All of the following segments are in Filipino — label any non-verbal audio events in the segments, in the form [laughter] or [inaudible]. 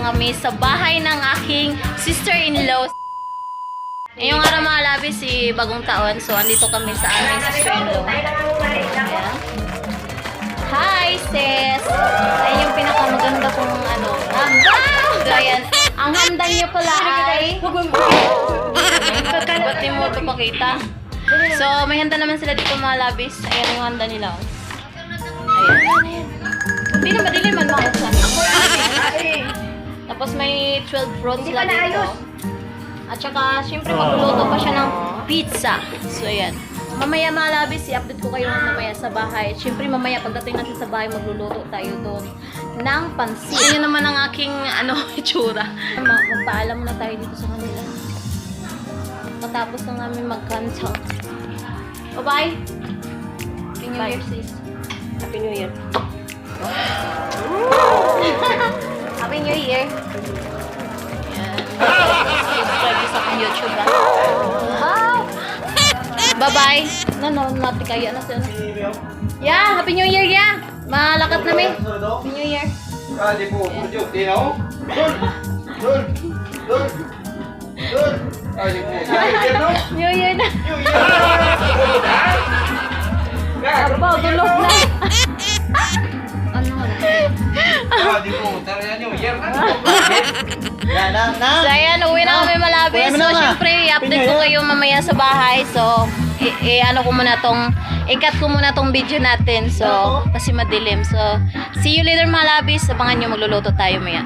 kami sa bahay ng aking sister-in-law. Ngayong araw mga labi, si Bagong Taon. So, andito kami sa aming sister-in-law. Hi, sis! Ay, yung pinakamaganda kong ano, handa! So, ayan. Ang handa niyo pala ay... Ba't mo ito? So, may handa naman sila dito mga labis. Ayan yung handa nila. oh. Ayan. Hindi na madilim man mauksan. Tapos may 12 fruits sila dito. At saka, syempre magluluto pa siya ng pizza. So, ayan. Mamaya mga labis, i-update ko kayo mamaya sa bahay. Syempre mamaya pagdating natin sa bahay, magluluto tayo doon ng pansit. Ayan naman ang aking ano, [laughs] itsura. Ma- Magpaalam na tayo dito sa kanila. Matapos na namin mag-cancel. Bye-bye! Happy New Year, sis. Happy New Year. [laughs] Happy New Year! Yan. Subscribe niyo sa aking YouTube, ha? Wow! Bye-bye! Na, na, mati kaya na sila. Yeah! Happy New Year, yeah! Malakat na may. Happy New Year! Kali po, Burjo, tinaw. Dul! Kali po. Kali no? [laughs] New Year na! New Year! Abaw, tulog na! ano [laughs] Year na. Na, na, na. So, ayan, uwi na kami malabis. Uwi So, na, syempre, i-update ko kayo mamaya sa bahay. So, i- i- ano ko muna tong, i-cut ko muna tong video natin. So, kasi madilim. So, see you later malabis. Abangan nyo, magluluto tayo maya.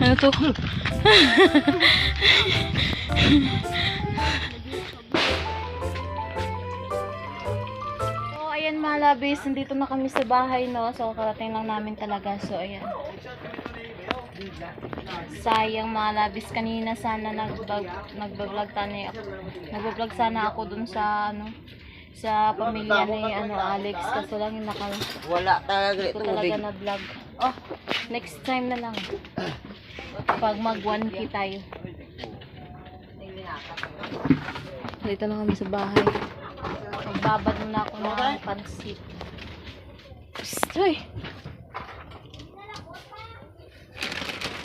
Ano to? [laughs] mga labis, nandito na kami sa bahay, no? So, karating lang namin talaga. So, ayan. Sayang mga labis kanina sana nag-vlog nag-vlog tani ako. Nag-vlog sana ako dun sa ano sa pamilya ni ano Alex kaso lang yung naka Wala talaga ito talaga na vlog. Oh, next time na lang. Pag mag 1k tayo. Dito na kami sa bahay. Magbabad muna ako ng pansit. Stoy!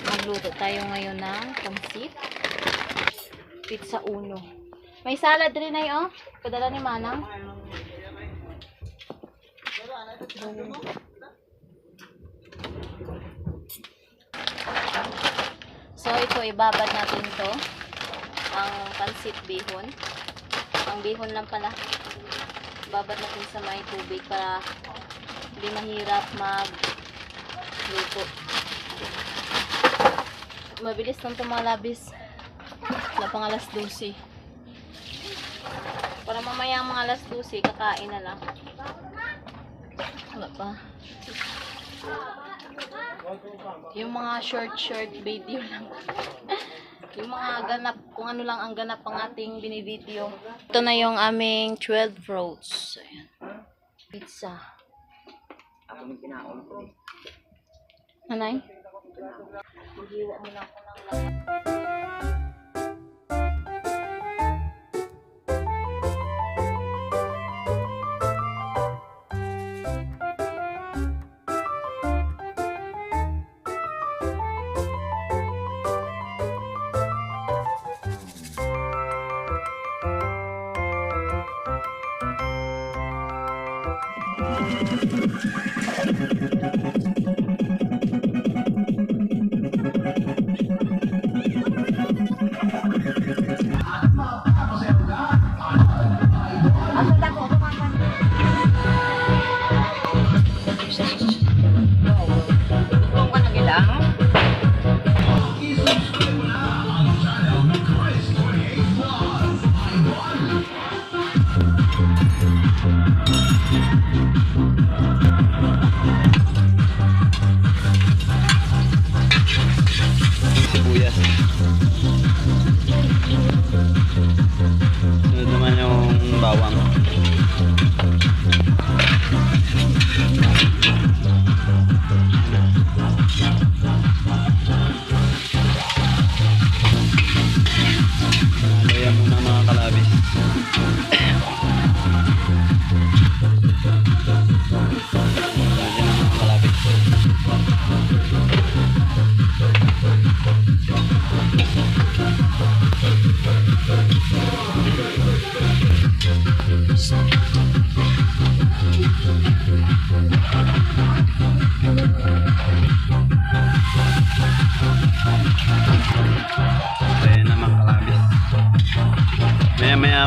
Magluto tayo ngayon ng pansit. Pizza uno. May salad rin na oh. Padala ni Manang. So ito ibabad natin to ang pansit bihon. Ang bihon lang pala. Babad natin sa may tubig para hindi mahirap mag luto. Mabilis lang itong mga labis. Wala pang alas 12. Para mamaya mga alas 12, kakain na lang. Wala pa. Yung mga short short video lang. [laughs] yung mga ganap, kung ano lang ang ganap ang ating binibideo. Ito na yung aming 12 fruits. Ayan. Pizza. Ako may kinaon ko. Nanay? Maghiwa muna ako ng lahat.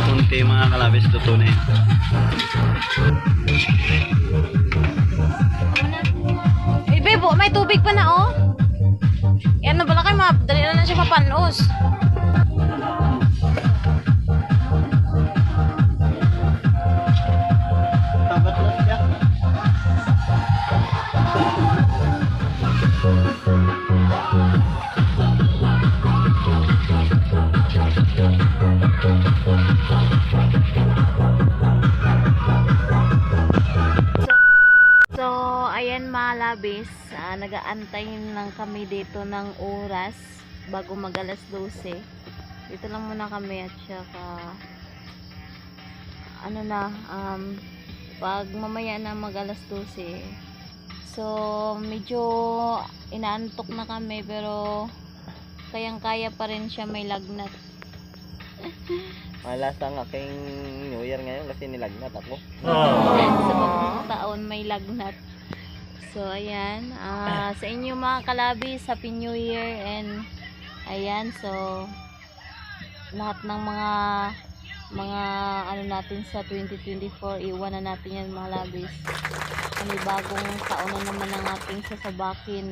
Yung mga kalabis tutunin. Eh, bebo, may tubig pa na, oh. Yan na bala kayo, madali na na siya mapanos. Labis, ah, nag-aantay lang kami dito ng oras bago mag alas 12. Dito lang muna kami at saka ano na, um, pag mamaya na mag alas 12. So, medyo inaantok na kami pero kayang-kaya pa rin siya may lagnat. Malasa ang aking New Year ngayon kasi nilagnat ako. sa bagong taon may lagnat. So, ayan. ah, sa inyo mga kalabis, Happy New Year and ayan, so lahat ng mga mga ano natin sa 2024, iwan na natin yan mga labis. Kami bagong taon na naman ang ating sasabakin.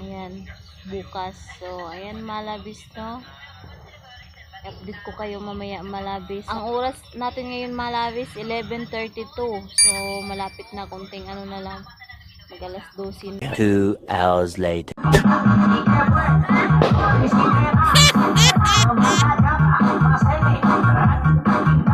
Ayan, bukas. So, ayan mga labis, no? update ko kayo mamaya malabis. Ang oras natin ngayon malabis 11:32. So malapit na konting ano na lang. Mag alas 12. 2 hours later. [laughs]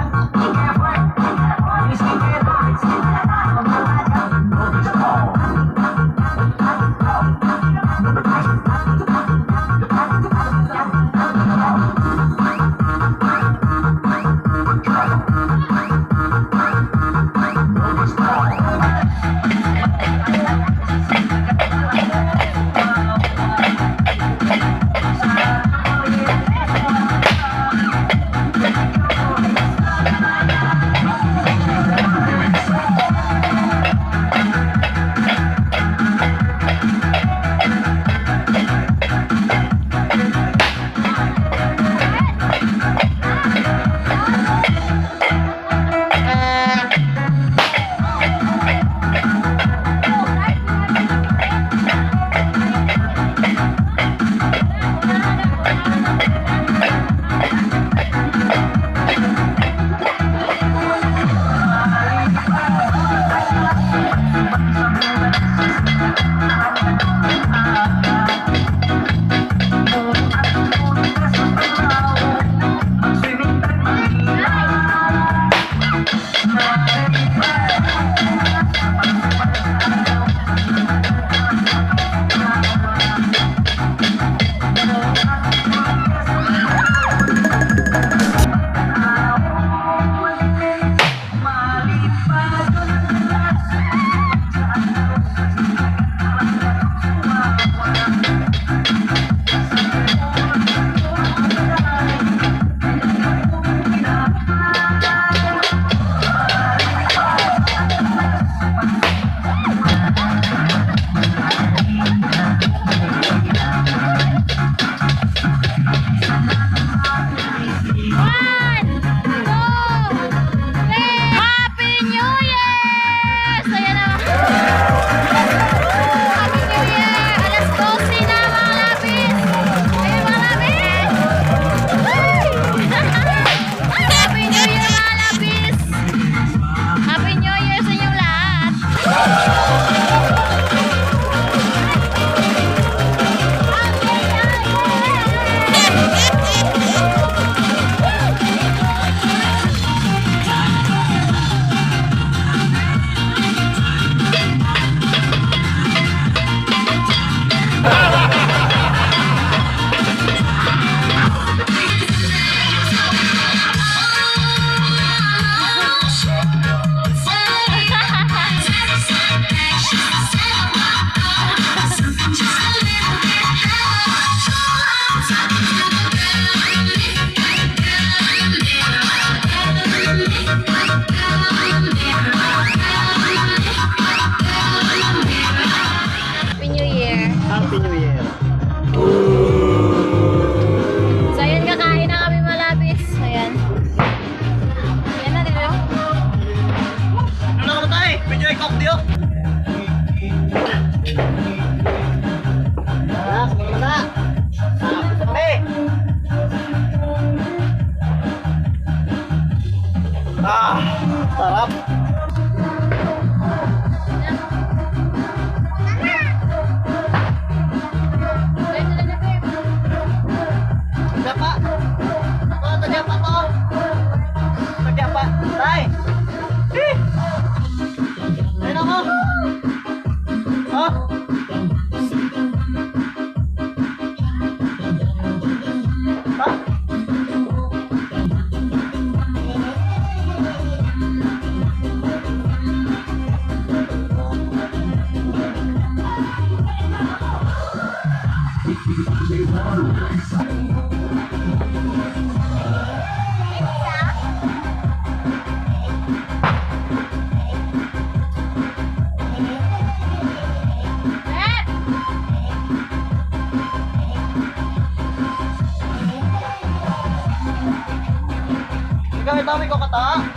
Dami ko kata.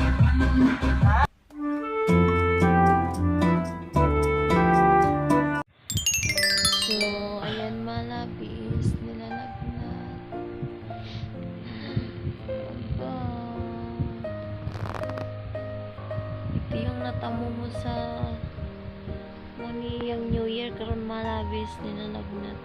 So, ayan malapis, nilalagnat. Aba. Ito yung natamo mo sa muni yung New Year karon malabis nilalagnat.